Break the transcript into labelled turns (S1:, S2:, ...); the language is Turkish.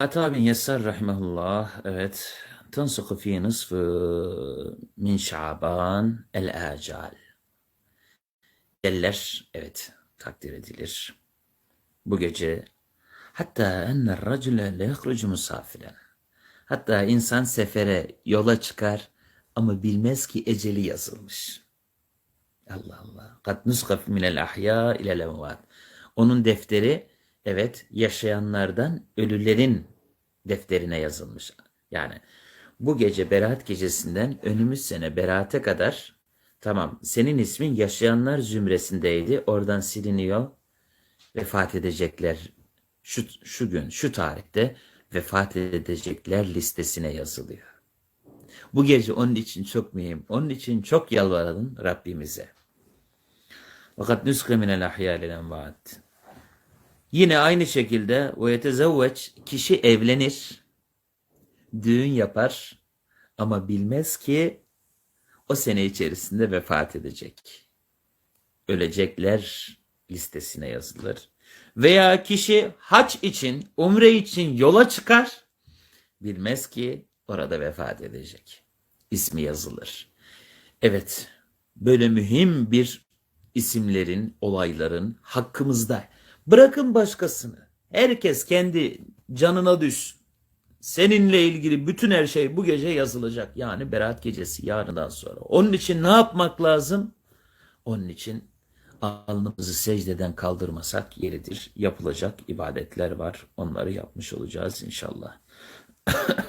S1: Ata bin Yesar rahimahullah evet tansuku fi nısfı min şaban el acal Geller evet takdir edilir. Bu gece hatta enne racule le yahrucu hatta insan sefere yola çıkar ama bilmez ki eceli yazılmış. Allah Allah. Kat nuskaf minel ahya ilel emvat. Onun defteri evet yaşayanlardan ölülerin defterine yazılmış. Yani bu gece Berat gecesinden önümüz sene Berat'e kadar tamam senin ismin yaşayanlar zümresindeydi. Oradan siliniyor. Vefat edecekler şu, şu gün şu tarihte vefat edecekler listesine yazılıyor. Bu gece onun için çok mühim. Onun için çok yalvaralım Rabbimize. Fakat nüske minel ahyâ lil. Yine aynı şekilde ve yetezevveç kişi evlenir, düğün yapar ama bilmez ki o sene içerisinde vefat edecek. Ölecekler listesine yazılır. Veya kişi haç için, umre için yola çıkar, bilmez ki orada vefat edecek. İsmi yazılır. Evet, böyle mühim bir isimlerin, olayların hakkımızda. Bırakın başkasını. Herkes kendi canına düşsün. Seninle ilgili bütün her şey bu gece yazılacak. Yani Berat gecesi yarından sonra. Onun için ne yapmak lazım? Onun için alnımızı secdeden kaldırmasak yeridir. Yapılacak ibadetler var. Onları yapmış olacağız inşallah.